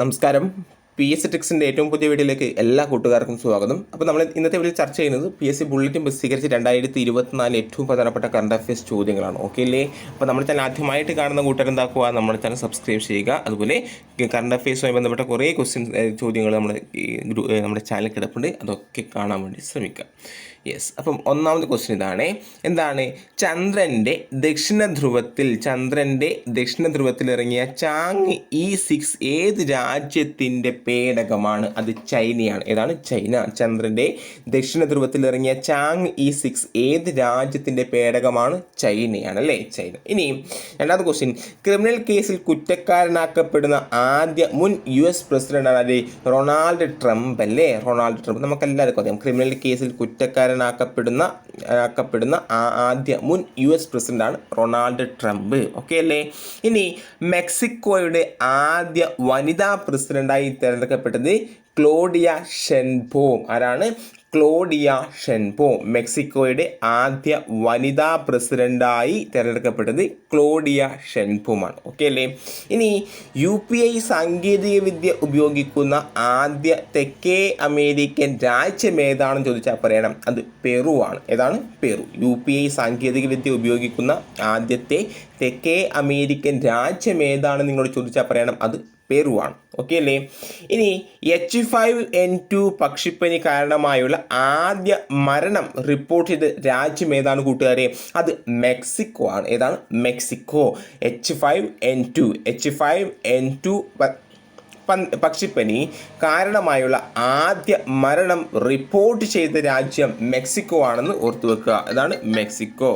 നമസ്കാരം. P S C ടെക്സിന്റെ ഏറ്റവും പുതിയ വീഡിയോയിലേക്ക് എല്ലാ കൂട്ടുകാർക്കും സ്വാഗതം. അപ്പോൾ നമ്മൾ ഇന്നത്തെ വീഡിയോ ചർച്ച ചെയ്യുന്നത് പി എസ് സി ബുള്ളറ്റിൻ പ്രസിദ്ധീകരിച്ച് രണ്ടായിരത്തി ഇരുപത്തിനാല് ഏറ്റവും പ്രധാനപ്പെട്ട കറണ്ട് അഫയേഴ്സ് ചോദ്യങ്ങളാണ്. ഓക്കെ അല്ലേ? അപ്പോൾ നമ്മൾ ചാനൽ ആദ്യമായിട്ട് കാണുന്ന കൂട്ടുകാർ എന്താക്കുക? നമ്മൾ ചാനൽ സബ്സ്ക്രൈബ് ചെയ്യുക. അതുപോലെ കറണ്ട് അഫയേഴ്സുമായി ബന്ധപ്പെട്ട കുറേ ക്വസ്റ്റ്യൻസ് ചോദ്യങ്ങൾ നമ്മുടെ നമ്മുടെ ചാനൽ കിടപ്പുണ്ട്. അതൊക്കെ കാണാൻ വേണ്ടി ശ്രമിക്കുക യെസ് അപ്പം ഒന്നാമത്തെ ക്വസ്റ്റ്യൻ ഇതാണ്. എന്താണ്? ചന്ദ്രന്റെ ദക്ഷിണ ധ്രുവത്തിൽ ചന്ദ്രന്റെ ദക്ഷിണ ധ്രുവത്തിൽ ഇറങ്ങിയ ചാങ് ഇ സിക്സ് ഏത് രാജ്യത്തിന്റെ പേടകമാണ്? അത് ചൈനയാണ്. ഏതാണ്? ചൈന. ചന്ദ്രന്റെ ദക്ഷിണ ധ്രുവത്തിൽ ഇറങ്ങിയ ചാങ് ഇ സിക്സ് ഏത് രാജ്യത്തിന്റെ പേടകമാണ്? ചൈനയാണ് അല്ലേ? ചൈന. ഇനി രണ്ടാമത്തെ ക്വസ്റ്റ്യൻ ക്രിമിനൽ കേസിൽ കുറ്റക്കാരനാക്കപ്പെടുന്ന ആദ്യ മുൻ യു എസ് പ്രസിഡന്റാണ് ആര്? റൊണാൾഡ് ട്രംപ് അല്ലേ? Ronald Trump. നമുക്കെല്ലാവർക്കും അറിയാം. ക്രിമിനൽ കേസിൽ കുറ്റക്കാരനാക്കപ്പെടുന്ന ആക്കപ്പെടുന്ന ആദ്യ മുൻ യു എസ് പ്രസിഡന്റാണ് റൊണാൾഡ് ട്രംപ്. ഓക്കെ അല്ലേ? ഇനി മെക്സിക്കോയുടെ ആദ്യ വനിതാ പ്രസിഡന്റായി തിരഞ്ഞെടുക്കപ്പെട്ടത് ക്ലോഡിയ ഷെൻബോം. ആരാണ്? ക്ലോഡിയ ഷെൻപോ മെക്സിക്കോയുടെ ആദ്യ വനിതാ പ്രസിഡന്റായി തിരഞ്ഞെടുക്കപ്പെട്ടത് ക്ലോഡിയ ഷെൻപോമാണ്. ഓക്കെ അല്ലേ? ഇനി യു പി ഐ സാങ്കേതികവിദ്യ ഉപയോഗിക്കുന്ന ആദ്യ തെക്കേ അമേരിക്കൻ രാജ്യം ഏതാണെന്ന് ചോദിച്ചാൽ പറയണം. അത് പെറു ആണ്. ഏതാണ്? പെറു. യു പി ഐ സാങ്കേതികവിദ്യ ഉപയോഗിക്കുന്ന ആദ്യത്തെ തെക്കേ അമേരിക്കൻ രാജ്യം ഏതാണെന്ന് നിങ്ങളോട് ചോദിച്ചാൽ പറയണം. അത് പെറു ആണ് ഓക്കെ അല്ലേ? ഇനി എച്ച് ഫൈവ് എൻ ടു പക്ഷിപ്പനി കാരണമായുള്ള ആദ്യ മരണം റിപ്പോർട്ട് ചെയ്ത രാജ്യം ഏതാണ് കൂട്ടുകാരെ? അത് മെക്സിക്കോ ആണ്. ഏതാണ്? Mexico. H five N two H five N two പക്ഷിപ്പനി കാരണമായുള്ള ആദ്യ മരണം റിപ്പോർട്ട് ചെയ്ത രാജ്യം മെക്സിക്കോ ആണെന്ന് ഓർത്തു വെക്കുക. അതാണ് മെക്സിക്കോ.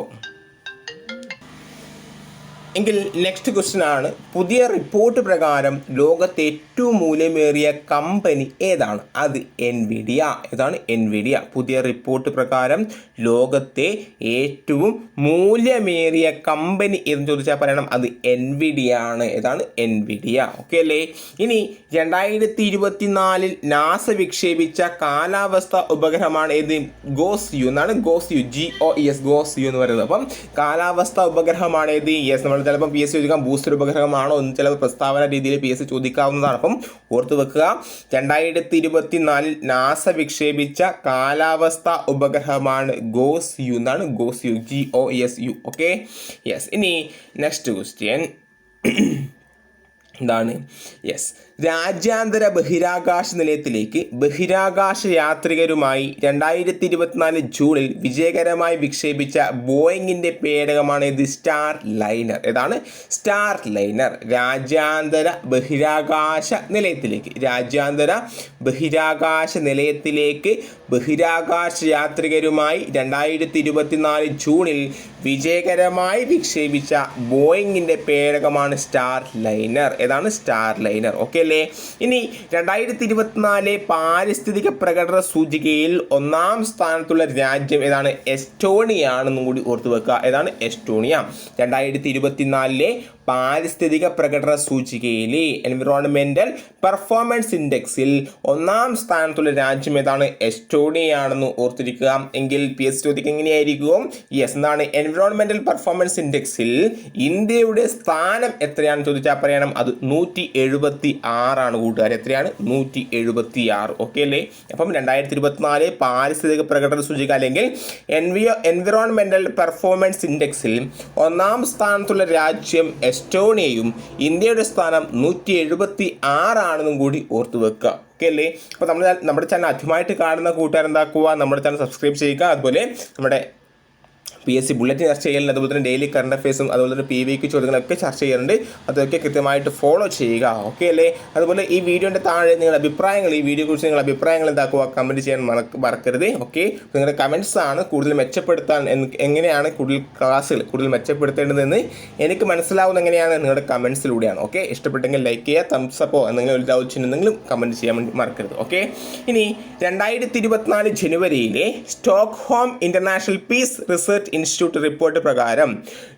എങ്കിൽ നെക്സ്റ്റ് ക്വസ്റ്റ്യൻ ആണ്. പുതിയ റിപ്പോർട്ട് പ്രകാരം ലോകത്തെ ഏറ്റവും മൂല്യമേറിയ കമ്പനി ഏതാണ്? അത് എൻവിഡിയ ഏതാണ് എൻവിഡിയ പുതിയ റിപ്പോർട്ട് പ്രകാരം ലോകത്തെ ഏറ്റവും മൂല്യമേറിയ കമ്പനി എന്ന് ചോദിച്ചാൽ പറയണം. അത് എൻവിഡിയ ആണ്. ഏതാണ്? എൻവിഡിയ ഓക്കെ അല്ലേ? ഇനി രണ്ടായിരത്തി ഇരുപത്തിനാലിൽ നാസ വിക്ഷേപിച്ച കാലാവസ്ഥ ഉപഗ്രഹമാണ് ഏത്? ഗോസ് യു എന്നാണ് GOES U G O S GOES U എന്ന് പറയുന്നത്. അപ്പം കാലാവസ്ഥ ഉപഗ്രഹമാണ് ഏത്? എസ് നമ്മൾ ചിലപ്പോൾ പി എസ് സി ചോദിക്കാം ബൂസ്റ്റർ ഉപഗ്രഹമാണോ എന്ന് ചിലപ്പോൾ പ്രസ്താവന രീതിയിൽ പി എസ് സി ചോദിക്കാവുന്നതാണ്. അപ്പം ഓർത്ത് വെക്കുക രണ്ടായിരത്തി ഇരുപത്തി നാലിൽ നാസ വിക്ഷേപിച്ച കാലാവസ്ഥ ഉപഗ്രഹമാണ് ഗോസ് യു എന്നാണ്. GOES U G O S U okay yes ഇനി നെക്സ്റ്റ് ക്വസ്റ്റ്യൻ എന്താണ് യെസ് രാജ്യാന്തര ബഹിരാകാശ നിലയത്തിലേക്ക് ബഹിരാകാശ യാത്രികരുമായി രണ്ടായിരത്തി ഇരുപത്തിനാല് ജൂണിൽ വിജയകരമായി വിക്ഷേപിച്ച ബോയിങ്ങിന്റെ പേടകമാണ് ഇത് സ്റ്റാർ ലൈനർ. ഏതാണ്? Starliner. രാജ്യാന്തര ബഹിരാകാശ നിലയത്തിലേക്ക്. രാജ്യാന്തര ബഹിരാകാശ നിലയത്തിലേക്ക് ബഹിരാകാശ യാത്രികരുമായി രണ്ടായിരത്തി ഇരുപത്തിനാല് ജൂണിൽ വിജയകരമായി വിക്ഷേപിച്ച ബോയിങ്ങിന്റെ പേടകമാണ് സ്റ്റാർ ലൈനർ. ഏതാണ്? Starliner. ഓക്കെ അല്ലേ ഇനി രണ്ടായിരത്തി ഇരുപത്തിനാല് പാരിസ്ഥിതിക പ്രകടന സൂചികയിൽ ഒന്നാം സ്ഥാനത്തുള്ള രാജ്യം ഏതാണ്? എസ്റ്റോണിയ ആണെന്നും കൂടി ഓർത്തു വെക്കുക. ഏതാണ്? എസ്റ്റോണിയ. രണ്ടായിരത്തി ഇരുപത്തിനാലിലെ പാരിസ്ഥിതിക പ്രകടന സൂചികയിൽ എൻവിറോൺമെന്റൽ പെർഫോമൻസ് ഇൻഡെക്സിൽ ഒന്നാം സ്ഥാനത്തുള്ള രാജ്യം ഏതാണ്? എസ്റ്റോണിയ ആണെന്ന് ഓർത്തിരിക്കുക. എങ്കിൽ പി എസ് ചോദിക്കുക എങ്ങനെയായിരിക്കും? യെസ്. എന്താണ്? എൻവിറോൺമെന്റൽ പെർഫോമൻസ് ഇൻഡെക്സിൽ ഇന്ത്യയുടെ സ്ഥാനം എത്രയാണെന്ന് ചോദിച്ചാൽ പറയണം. അത് നൂറ്റി എഴുപത്തി ആറാണ് കൂട്ടുകാർ. എത്രയാണ്? നൂറ്റി എഴുപത്തി ആറ് ഓക്കെ അല്ലേ? അപ്പം രണ്ടായിരത്തി ഇരുപത്തിനാല് പാരിസ്ഥിതിക പ്രകടന സൂചിക അല്ലെങ്കിൽ എൻവിയോ എൻവിറോൺമെന്റൽ പെർഫോമൻസ് ഇൻഡെക്സിൽ ഒന്നാം സ്ഥാനത്തുള്ള രാജ്യം എസ്റ്റോണിയയും ഇന്ത്യയുടെ സ്ഥാനം നൂറ്റി എഴുപത്തി ആറാണെന്നും കൂടി ഓർത്തു വെക്കുക. ഓക്കെ അല്ലേ? അപ്പോൾ നമ്മൾ നമ്മുടെ ചാനൽ ആദ്യമായിട്ട് കാണുന്ന കൂട്ടുകാരെന്താക്കുക? നമ്മുടെ ചാനൽ സബ്സ്ക്രൈബ് ചെയ്യുക. അതുപോലെ നമ്മുടെ പി എസ് സി ബുള്ളറ്റിൻ ചർച്ച ചെയ്യലുണ്ട് അതുപോലെ തന്നെ ഡെയിലി കറണ്ട് അഫയേഴ്സും അതുപോലെ തന്നെ പി വിക്ക് ചോദ്യങ്ങളൊക്കെ ചർച്ച ചെയ്യാറുണ്ട്. അതൊക്കെ കൃത്യമായിട്ട് ഫോളോ ചെയ്യുക. ഓക്കെ അല്ലേ? അതുപോലെ ഈ വീഡിയോന്റെ താഴെ നിങ്ങളുടെ അഭിപ്രായങ്ങൾ ഈ വീഡിയോ കുറിച്ച് നിങ്ങളുടെ അഭിപ്രായങ്ങൾ എന്താക്കുക കമന്റ് ചെയ്യാൻ മറക്ക- മറക്കരുത്. ഓക്കെ നിങ്ങളുടെ കമന്റ്സ് ആണ് കൂടുതൽ മെച്ചപ്പെടുത്താൻ എങ്ങനെയാണ് കൂടുതൽ ക്ലാസ്സുകൾ കൂടുതൽ മെച്ചപ്പെടുത്തേണ്ടതെന്ന് എനിക്ക് മനസ്സിലാവുന്ന എങ്ങനെയാണ് നിങ്ങളുടെ കമൻസിലൂടെയാണ് ഓക്കെ ഇഷ്ടപ്പെട്ടെങ്കിൽ ലൈക്ക് ചെയ്യുക തംസപ്പോ എന്തെങ്കിലും ഒരു ഡൗട്ട്സ് ഉണ്ടെങ്കിലും കമന്റ് ചെയ്യാൻ വേണ്ടി മറക്കരുത്. ഓക്കെ ഇനി രണ്ടായിരത്തി ഇരുപത്തിനാല് ജനുവരിയിലെ Stockholm International Peace Research Institute report പ്രകാരം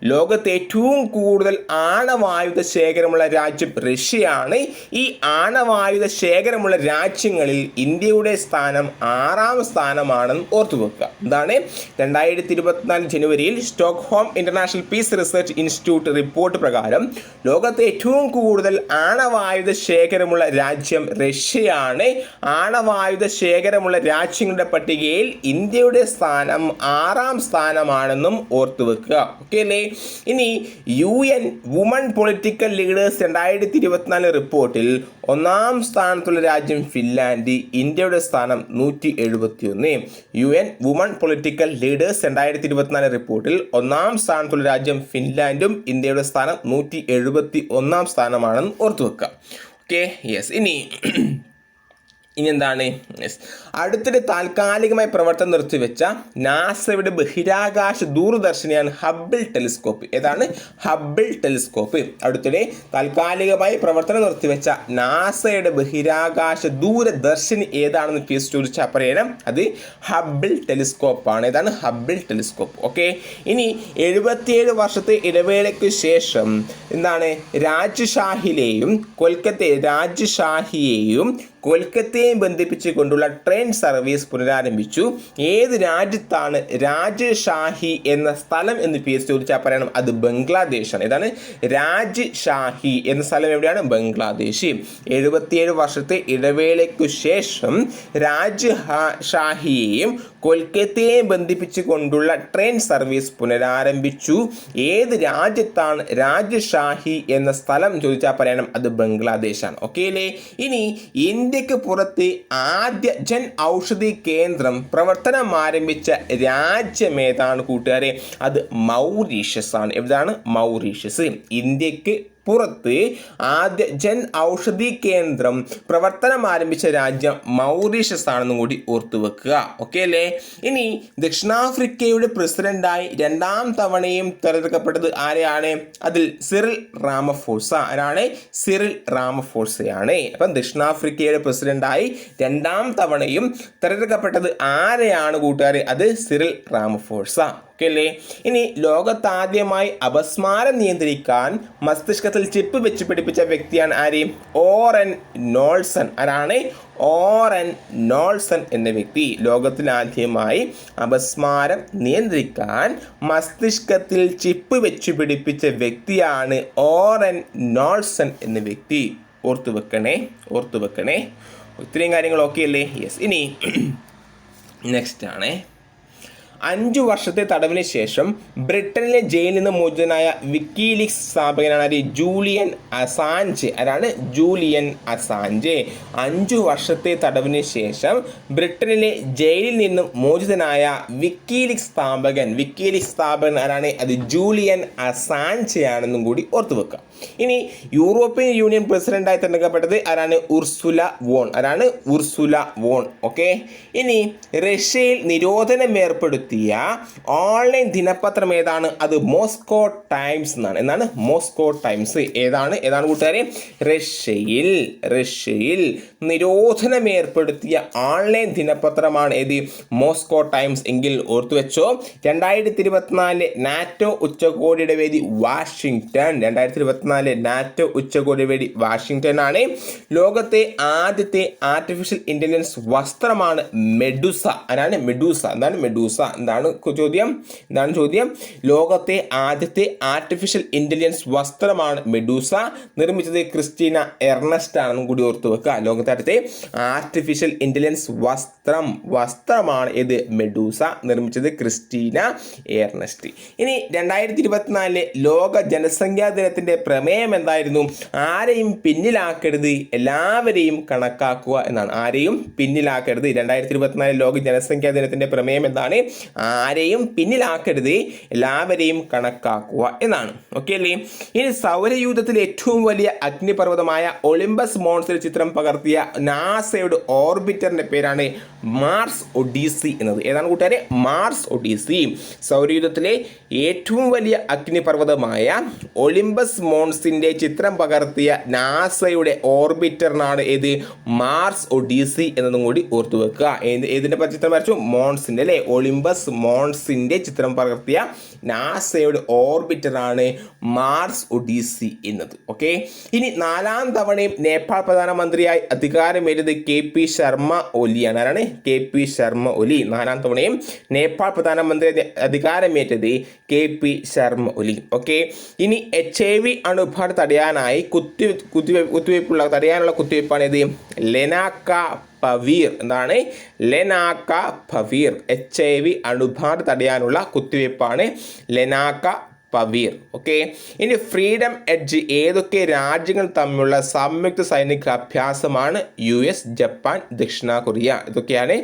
ലോകത്ത് ഏറ്റവും കൂടുതൽ ആണവായുധ ശേഖരമുള്ള രാജ്യം റഷ്യയാണ്. ഈ ആണവായുധ ശേഖരമുള്ള രാജ്യങ്ങളിൽ ഇന്ത്യയുടെ സ്ഥാനം ആറാം സ്ഥാനമാണെന്ന് ഓർത്തു വെക്കുക എന്താണ്? രണ്ടായിരത്തി ഇരുപത്തിനാല് ജനുവരിയിൽ Stockholm International Peace Research Institute report പ്രകാരം ലോകത്തെ ഏറ്റവും കൂടുതൽ ആണവായുധ ശേഖരമുള്ള രാജ്യം റഷ്യയാണ്. ആണവായുധ ശേഖരമുള്ള രാജ്യങ്ങളുടെ പട്ടികയിൽ ഇന്ത്യയുടെ സ്ഥാനം ആറാം സ്ഥാനമാണെന്നും ഓർത്തു വെക്കുക. ഓക്കെ അല്ലേ? ഇനി U N women political leaders രണ്ടായിരത്തി ഇരുപത്തിനാല് റിപ്പോർട്ടിൽ ഒന്നാം സ്ഥാനത്തുള്ള രാജ്യം ഫിൻലാൻഡ് ഇന്ത്യയുടെ സ്ഥാനം നൂറ്റി എഴുപത്തി ഒന്ന് U N women political leaders രണ്ടായിരത്തി ഇരുപത്തിനാല് റിപ്പോർട്ടിൽ ഒന്നാം സ്ഥാനത്തുള്ള രാജ്യം ഫിൻലാൻഡും ഇന്ത്യയുടെ സ്ഥാനം നൂറ്റി എഴുപത്തി ഒന്നാം സ്ഥാനമാണെന്ന് ഓർത്തു വെക്കുക. ഓക്കെ യെസ് ഇനി ഇനി എന്താണ് യെസ് അടുത്തിടെ താൽക്കാലികമായി പ്രവർത്തനം നിർത്തിവെച്ച നാസയുടെ ബഹിരാകാശ ദൂരദർശിനിയാണ് ഹബിൾ ടെലിസ്കോപ്പ്. ഏതാണ്? Hubble telescope. അടുത്തിടെ താൽക്കാലികമായി പ്രവർത്തനം നിർത്തിവെച്ച നാസയുടെ ബഹിരാകാശ ദൂരദർശിനി ഏതാണെന്ന് പി എസ് ചോദിച്ചാൽ പറയണം. അത് ഹബിൾ ടെലിസ്കോപ്പാണ്. ഏതാണ്? Hubble telescope. ഓക്കെ ഇനി എഴുപത്തിയേഴ് വർഷത്തെ ഇടവേളയ്ക്ക് ശേഷം എന്താണ്? രാജ്ഷാഹിലെയും കൊൽക്കത്തെ രാജ്ഷാഹിയെയും കൊൽക്കത്തയെയും ബന്ധിപ്പിച്ച് കൊണ്ടുള്ള ട്രെയിൻ സർവീസ് പുനരാരംഭിച്ചു. ഏത് രാജ്യത്താണ് രാജ്ഷാഹി എന്ന സ്ഥലം എന്ന് പി എസ് ചോദിച്ചാൽ പറയണം അത് ബംഗ്ലാദേശാണ്. ഏതാണ് രാജ്ഷാഹി എന്ന സ്ഥലം എവിടെയാണ്? ബംഗ്ലാദേശ്. എഴുപത്തിയേഴ് വർഷത്തെ ഇടവേളയ്ക്കു ശേഷം രാജ് ഷാഹിയെയും കൊൽക്കത്തയെയും ബന്ധിപ്പിച്ച് കൊണ്ടുള്ള ട്രെയിൻ സർവീസ് പുനരാരംഭിച്ചു. ഏത് രാജ്യത്താണ് രാജ്ഷാഹി എന്ന സ്ഥലം ചോദിച്ചാൽ പറയണം അത് ബംഗ്ലാദേശാണ്. ഓക്കെ അല്ലേ? ഇനി ഇന്ത്യയ്ക്ക് പുറത്ത് ആദ്യ ജൻ ഔഷധി കേന്ദ്രം പ്രവർത്തനം ആരംഭിച്ച രാജ്യം ഏതാണ് കൂട്ടുകാരെ? അത് മൗറീഷ്യസ് ആണ് എവിടെയാണ്? മൗറീഷ്യസ്. ഇന്ത്യയ്ക്ക് പുറത്ത് ആദ്യ ജൻ ഔഷധി കേന്ദ്രം പ്രവർത്തനം ആരംഭിച്ച രാജ്യം മൗറീഷ്യസ് ആണെന്നും കൂടി ഓർത്തു വെക്കുക. ഓക്കെ അല്ലേ? ഇനി ദക്ഷിണാഫ്രിക്കയുടെ പ്രസിഡന്റായി രണ്ടാം തവണയും തിരഞ്ഞെടുക്കപ്പെട്ടത് ആരെയാണ്? അതിൽ സിറിൽ റാമഫോഴ്സ. ആരാണ്? സിറിൽ റാമഫോഴ്സയാണ്. അപ്പം ദക്ഷിണാഫ്രിക്കയുടെ പ്രസിഡന്റായി രണ്ടാം തവണയും തിരഞ്ഞെടുക്കപ്പെട്ടത് ആരെയാണ് കൂട്ടുകാർ അത് സിറിൽ റാമഫോഴ്സ. ഓക്കെ ഇനി ലോകത്താദ്യമായി അപസ്മാരം നിയന്ത്രിക്കാൻ മസ്തിഷ്കത്തിൽ ചിപ്പ് വെച്ച് പിടിപ്പിച്ച വ്യക്തിയാണ് ആര്? ഓറൻ നോൾസൺ. ആരാണ്? ഓറൻ നോൾസൺ എന്ന വ്യക്തി. ലോകത്തിലാദ്യമായി അപസ്മാരം നിയന്ത്രിക്കാൻ മസ്തിഷ്കത്തിൽ ചിപ്പ് വെച്ച് പിടിപ്പിച്ച വ്യക്തിയാണ് ഓറൻ നോൾസൺ എന്ന വ്യക്തി. ഓർത്തു വെക്കണേ ഓർത്തു വെക്കണേ. ഇത്രയും കാര്യങ്ങൾ ഓക്കെ അല്ലേ യെസ് ഇനി നെക്സ്റ്റ് ആണേ. അഞ്ചു വർഷത്തെ തടവിന് ശേഷം ബ്രിട്ടനിലെ ജയിലിൽ നിന്ന് മോചിതനായ വിക്കീലിക്സ് സ്ഥാപകനാണ് ജൂലിയൻ അസാഞ്ച്. ആരാണ്? Julian Assange. അഞ്ചു വർഷത്തെ തടവിന് ശേഷം ബ്രിട്ടനിലെ ജയിലിൽ നിന്നും മോചിതനായ വിക്കീലിക്സ് സ്ഥാപകൻ വിക്കീലിക്സ് സ്ഥാപകൻ ആരാണ്? അത് ജൂലിയൻ അസാഞ്ച് ആണെന്നും കൂടി ഓർത്തു വെക്കുക ഇനി യൂറോപ്യൻ യൂണിയൻ പ്രസിഡന്റായി തിരഞ്ഞെടുക്കപ്പെട്ടത് ആരാണ്? Ursula von. ആരാണ്? Ursula von. ഓക്കെ? ഇനി റഷ്യയിൽ നിരോധനം ഏർപ്പെടുത്തിയ ഓൺലൈൻ ദിനപത്രം ഏതാണ്? അത് മോസ്കോ ടൈംസ് എന്നാണ്. എന്നാണ് മോസ്കോ ടൈംസ്. ഏതാണ്? ഏതാണ് കൂട്ടുകാരെ? റഷ്യയിൽ റഷ്യയിൽ നിരോധനം ഏർപ്പെടുത്തിയ ഓൺലൈൻ ദിനപത്രമാണ് ഏത്? മോസ്കോ ടൈംസ് എങ്കിൽ ഓർത്തുവെച്ചോ രണ്ടായിരത്തി ഇരുപത്തിനാല് നാറ്റോ ഉച്ചകോടിയുടെ വേദി വാഷിങ്ടൺ. രണ്ടായിരത്തി ഇരുപത്തിനാല് നാറ്റോ ഉച്ചകോടി വേദി വാഷിങ്ടൺ ആണ് ലോകത്തെ ആദ്യത്തെ ആർട്ടിഫിഷ്യൽ ഇന്റലിജൻസ് വസ്ത്രമാണ് മെഡുസ. അതാണ് മെഡൂസ? എന്താണ് മെഡൂസ? എന്താണ് ചോദ്യം? എന്താണ് ചോദ്യം? ലോകത്തെ ആദ്യത്തെ ആർട്ടിഫിഷ്യൽ ഇന്റലിജൻസ് വസ്ത്രമാണ് മെഡൂസ. നിർമ്മിച്ചത് ക്രിസ്റ്റീന എർണസ്റ്റ് ആണെന്നും കൂടി ഓർത്തു വെക്കുക. ലോകത്തെ ആദ്യത്തെ ആർട്ടിഫിഷ്യൽ ഇന്റലിജൻസ് വസ്ത്രം. വസ്ത്രമാണ് ഇത് മെഡൂസ. നിർമ്മിച്ചത് ക്രിസ്റ്റീന എർണസ്റ്റ്. ഇനി രണ്ടായിരത്തി ഇരുപത്തിനാലിലെ ലോക ജനസംഖ്യാ ദിനത്തിന്റെ പ്രമേയം എന്തായിരുന്നു? ആരെയും പിന്നിലാക്കരുത്. എല്ലാവരെയും കണക്കാക്കുക എന്നാണ്. ആരെയും പിന്നിലാക്കരുത്. രണ്ടായിരത്തി ഇരുപത്തിനാല് ലോക ജനസംഖ്യാ ദിനത്തിന്റെ പ്രമേയം എന്താണ്? ആരെയും പിന്നിലാക്കരുത്. എല്ലാവരെയും കണക്കാക്കുക എന്നാണ്. ഓക്കെ അല്ലേ? ഇനി സൗരയൂഥത്തിലെ ഏറ്റവും വലിയ അഗ്നിപർവതമായ ഒളിമ്പസ് മോൺസിൽ ചിത്രം പകർത്തിയ നാസയുടെ ഓർബിറ്ററിന്റെ പേരാണ് മാർസ് ഒഡീസി എന്നത്. ഏതാണ് കൂട്ടുകാരെ? Mars Odyssey. സൗരയൂഥത്തിലെ ഏറ്റവും വലിയ അഗ്നിപർവതമായ ഒളിമ്പസ് മോൺ മോൺസിന്റെ ചിത്രം പകർത്തിയ നാസയുടെ ഓർബിറ്ററിനാണ് ഏത്? മാർസ് ഒഡീസി എന്നതും കൂടി ഓർത്തു വെക്കുക. ഏതിന്റെ ചിത്രം വരച്ചു? മോൺസിന്റെ അല്ലേ? ഒളിമ്പസ് മോൺസിന്റെ ചിത്രം പകർത്തിയ നാസയുടെ ഓർബിറ്ററാണ് മാർസ് ഒഡീസി എന്നത്. ഓക്കെ ഇനി നാലാം തവണയും നേപ്പാൾ പ്രധാനമന്ത്രിയായി അധികാരമേറ്റത് കെ പി ശർമ്മ ഒലിയാണ്. ആരാണ്? K P Sharma Oli. നാലാം തവണയും നേപ്പാൾ പ്രധാനമന്ത്രി അധികാരമേറ്റത് K P Sharma Oli. Okay ഇനി എച്ച് ഐ വി അണുബാധ തടയാനായി. കുത്തി കുത്തി കുത്തിവയ്പ്പുള്ള തടയാനുള്ള കുത്തിവയ്പ്പാണ് ഇത് ലെനാക്ക പവീർ. എന്താണ്? Lenacapavir. H I V അണുബാധ തടയാനുള്ള കുത്തിവയ്പ്പാണ് ലെനാക്ക പവീർ. ഓക്കെ? ഇനി ഫ്രീഡം എഡ്ജ് ഏതൊക്കെ രാജ്യങ്ങൾ തമ്മിലുള്ള സംയുക്ത സൈനിക അഭ്യാസമാണ് യു എസ് ജപ്പാൻ ദക്ഷിണ കൊറിയ? ഇതൊക്കെയാണ്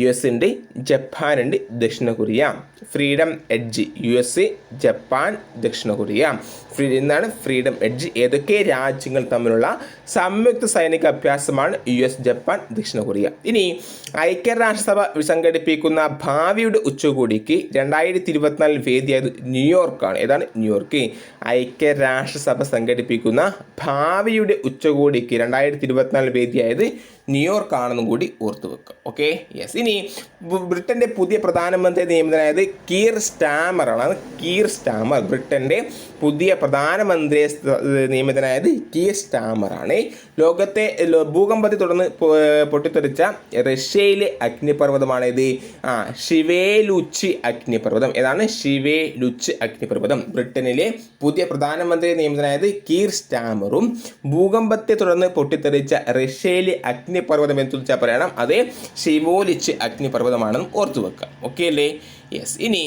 യു എസ് ഉണ്ട് ജപ്പാൻ ഉണ്ട് ദക്ഷിണ Korea. Freedom Edge U S Japan ദക്ഷിണ കൊറിയ. ഫ്രീ എന്താണ് ഫ്രീഡം എഡ്ജ്. ഏതൊക്കെ രാജ്യങ്ങൾ തമ്മിലുള്ള സംയുക്ത സൈനിക അഭ്യാസമാണ് യു എസ് ജപ്പാൻ ദക്ഷിണ കൊറിയ. ഇനി ഐക്യരാഷ്ട്രസഭ സംഘടിപ്പിക്കുന്ന ഭാവിയുടെ ഉച്ചകോടിക്ക് രണ്ടായിരത്തി ഇരുപത്തിനാലിൽ വേദിയായത് ന്യൂയോർക്കാണ്. ഏതാണ്? ന്യൂയോർക്ക്. ഐക്യരാഷ്ട്രസഭ സംഘടിപ്പിക്കുന്ന ഭാവിയുടെ ഉച്ചകോടിക്ക് രണ്ടായിരത്തി ഇരുപത്തിനാലിൽ വേദിയായത് ന്യൂയോർക്ക് ആണെന്നും കൂടി ഓർത്തു വെക്കുക ഓക്കെ യെസ് ഇനി ബ്രിട്ടന്റെ പുതിയ പ്രധാനമന്ത്രി നിയമിതനായത് കീർ സ്റ്റാമറാണ്. കീർ സ്റ്റാമർ. ബ്രിട്ടന്റെ പുതിയ പ്രധാനമന്ത്രി നിയമിതനായത് കീർ സ്റ്റാമറാണ്. ലോകത്തെ ഭൂകമ്പത്തെ തുടർന്ന് പൊട്ടിത്തെറിച്ച റഷ്യയിലെ അഗ്നിപർവതമാണിത് ആ ഷിവേലുച്ചി അഗ്നിപർവതം. ഏതാണ്? ഷിവേലുച്ചി അഗ്നിപർവതം. ബ്രിട്ടനിലെ പുതിയ പ്രധാനമന്ത്രി നിയമിതനായത് കീർ സ്റ്റാമറും ഭൂകമ്പത്തെ തുടർന്ന് പൊട്ടിത്തെറിച്ച റഷ്യയിലെ അഗ്നിപർവതം എന്ന് ചോദിച്ചാൽ പറയണം. അത് ഷിവോലിച്ച് അഗ്നിപർവതമാണെന്ന് ഓർത്തു വെക്കുക ഓക്കെ അല്ലേ? യെസ് ഇനി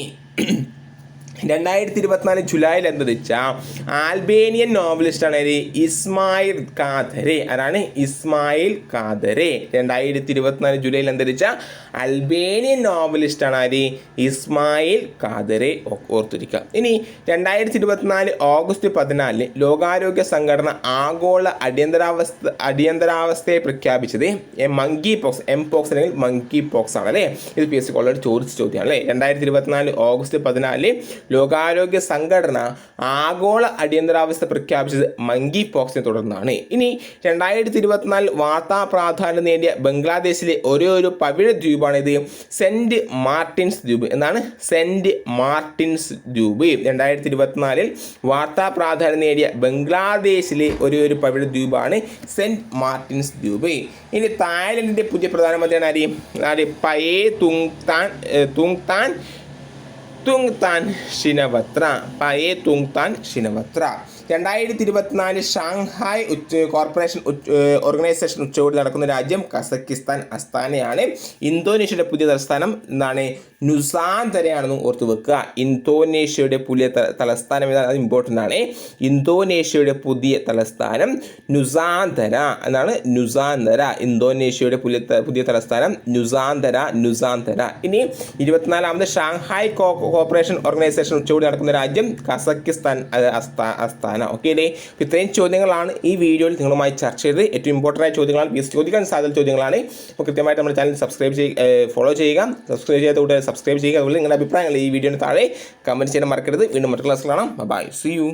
രണ്ടായിരത്തി ഇരുപത്തിനാല് ജൂലൈയിൽ അന്തരിച്ച ആൽബേനിയൻ നോവലിസ്റ്റാണ് ആര്? ഇസ്മായിൽ കാദരെ ആരാണ്? ഇസ്മായിൽ കാദരെ രണ്ടായിരത്തി ഇരുപത്തിനാല് ജൂലൈയിൽ അന്തരിച്ച അൽബേനിയൻ നോവലിസ്റ്റാണ് ആര്? ഇസ്മായിൽ കാദരെ ഓ- ഓർത്തിരിക്കുക. ഇനി രണ്ടായിരത്തി ഇരുപത്തിനാല് ഓഗസ്റ്റ് പതിനാലിന് ലോകാരോഗ്യ സംഘടന ആഗോള അടിയന്തരാവസ്ഥ അടിയന്തരാവസ്ഥയെ പ്രഖ്യാപിച്ചത് മങ്കി പോക്സ് എം പോക്സ് അല്ലെങ്കിൽ മങ്കി പോക്സ് ആണ് അല്ലേ ഇത് പി എസ് സി കോളേജ് ചോദിച്ച ചോദ്യമാണ് അല്ലേ രണ്ടായിരത്തി ഇരുപത്തിനാല് ഓഗസ്റ്റ് പതിനാലിന് ലോകാരോഗ്യ സംഘടന ആഗോള അടിയന്തരാവസ്ഥ പ്രഖ്യാപിച്ചത് മങ്കി പോക്സിനെ തുടർന്നാണ്. ഇനി രണ്ടായിരത്തി ഇരുപത്തിനാല് വാർത്താ പ്രാധാന്യം നേടിയ ബംഗ്ലാദേശിലെ ഒരേ ഒരു പവിഴ ദ്വീപാണ് ഇത്. സെന്റ് മാർട്ടിൻസ് ദ്വീപ്. എന്നാണ് സെന്റ് മാർട്ടിൻസ് ദ്വീപ്. രണ്ടായിരത്തി ഇരുപത്തിനാലിൽ വാർത്താ പ്രാധാന്യം നേടിയ ബംഗ്ലാദേശിലെ ഒരേ ഒരു പവിഴ ദ്വീപാണ് സെന്റ് മാർട്ടിൻസ് ദ്വീപ്. ഇനി തായ്ലൻഡിന്റെ പുതിയ പ്രധാനമന്ത്രിയാണ് ആര്? ആര്? പയേ തുങ് താൻ തുങ് താൻ തുങ് താൻ ഷിനവത്ര പയേ തുങ് താൻ ഷിനവത്ര രണ്ടായിരത്തി ഇരുപത്തിനാല് ഷാങ്ഹായ് ഉച്ച കോർപ്പറേഷൻ ഓർഗനൈസേഷൻ ഉച്ചകോടി നടക്കുന്ന രാജ്യം കസക്കിസ്ഥാൻ അസ്താനയാണ്. ഇന്തോനേഷ്യയുടെ പുതിയ തലസ്ഥാനം എന്താണ് നുസാന്തരയാണെന്ന് ഓർത്ത് വെക്കുക. ഇന്തോനേഷ്യയുടെ പുതിയ തലസ്ഥാനം ഏതാണ് അത് ഇമ്പോർട്ടന്റ് ആണ്. ഇന്തോനേഷ്യയുടെ പുതിയ തലസ്ഥാനം നുസാന്തര എന്നാണ് നുസാന്തര. ഇന്തോനേഷ്യയുടെ പുതിയ പുതിയ തലസ്ഥാനം നുസാന്തര നുസാന്തര. ഇനി ഇരുപത്തിനാലാമത് ഷാങ്ഹായ് കോർപ്പറേഷൻ ഓർഗനൈസേഷൻ ഉച്ചകോടി നടക്കുന്ന രാജ്യം കസക്കിസ്ഥാൻ അത് അസ്താന ഓക്കെ അപ്പോൾ ഇത്രയും ചോദ്യങ്ങളാണ് ഈ വീഡിയോയിൽ നിങ്ങളുമായി ചർച്ച ചെയ്തത്. ഏറ്റവും ഇമ്പോർട്ടന്റ് ആയ ചോദ്യങ്ങളാണ്. ചോദിക്കാൻ സാധ്യത ചോദ്യങ്ങളാണ്. അപ്പോൾ കൃത്യമായിട്ട് നമ്മുടെ ചാനൽ സബ്സ്ക്രൈബ് ചെയ്യുക ഫോളോ ചെയ്യുക. സബ്സ്ക്രൈബ് ചെയ്യാത്ത കൂടെ സബ്സ്ക്രൈബ് ചെയ്യുക. അതുപോലെ നിങ്ങളുടെ അഭിപ്രായങ്ങൾ ഈ വീഡിയോന് താഴെ കമന്റ് ചെയ്യാൻ മറക്കരുത്. വീണ്ടും മറ്റു ക്ലാസ്സിലാണ് ബൈ സി യു